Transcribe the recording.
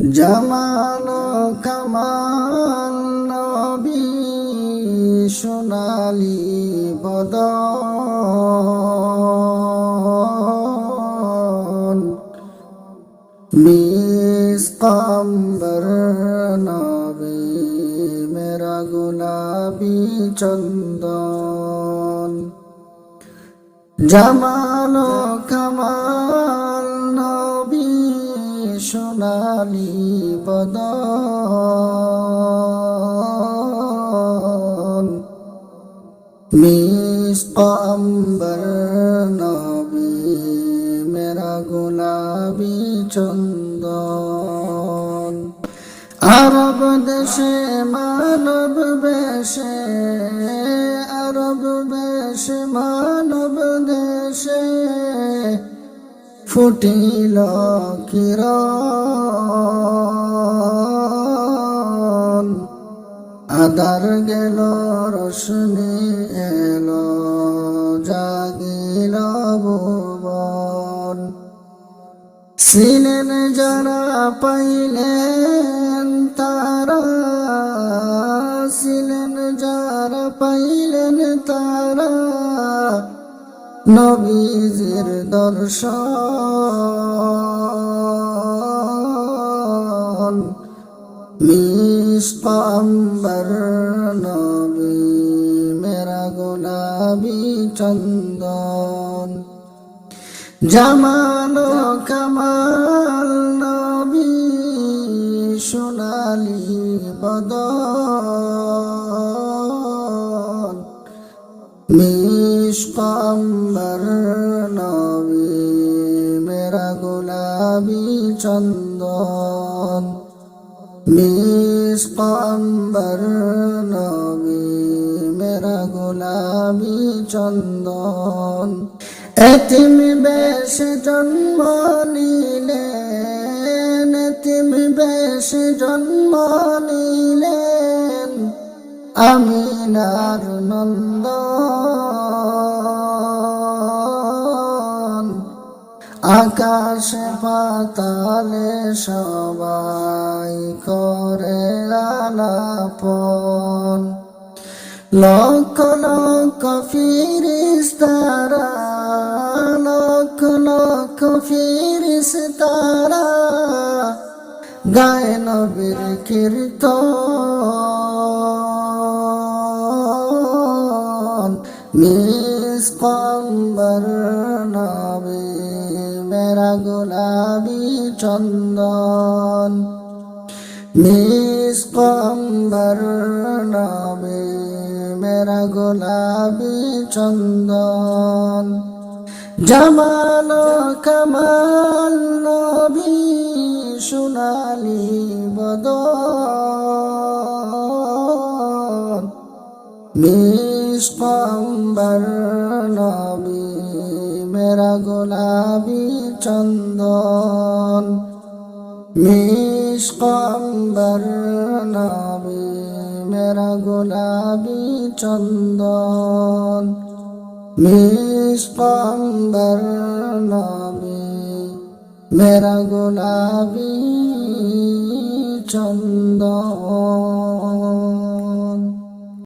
জামাল কামাল নবী সোনালি বদন। মিসকম্বর নবী মেরা গুলাবি চন্দন। জামাল কামাল সোনালি বদন মিসকম্বর নবী, মেরা গুলাবি চন্দন। আরব দেশে মানব বেশে, আরব বেশে মানব দেশে। ফুটিল কিরণ আদার গেল, রশ্মি এলো, জাগিল ভুবন। ছিলেন যারা পাইলেন তারা, ছিলেন যারা পাইলেন তারা নবীজির দর্শন। মিসকম্বর নবী মেরা গোলাবি চন্দন। জামাল কামাল নবী সোনালি বদন। মিসকম্বর নবী মেরা গোলাবি চন্দন। মিসকম্বর নবী মেরা গোলাবি চন্দন। এতিম বেশ জন্ম নিলেন, এতিম বেশ জন্ম নিলেন। আমিনার নন্দ আকাশে পাতালে সবাই করে আলাপন। লক্ষ লক্ষ ফিরিস্তারা, লক্ষ লক্ষ ফিরিস্তারা, গায়ে নবীর কীর্তন। নিষ্কম্বর নবী মেরা গোলাবি চন্দন। নিষ্কম্বর নবী মেরা গোলাবি চন্দন। জামাল কামাল নবী সোনালি বদন। নিষ্কম্বর নবী, মেরা গোলাবি চন্দন। নিষ্কম্বর নবী, মেরা গোলাবি চন্দন। নিষ্কম্বর নবী, মেরা গোলাবি চন্দন।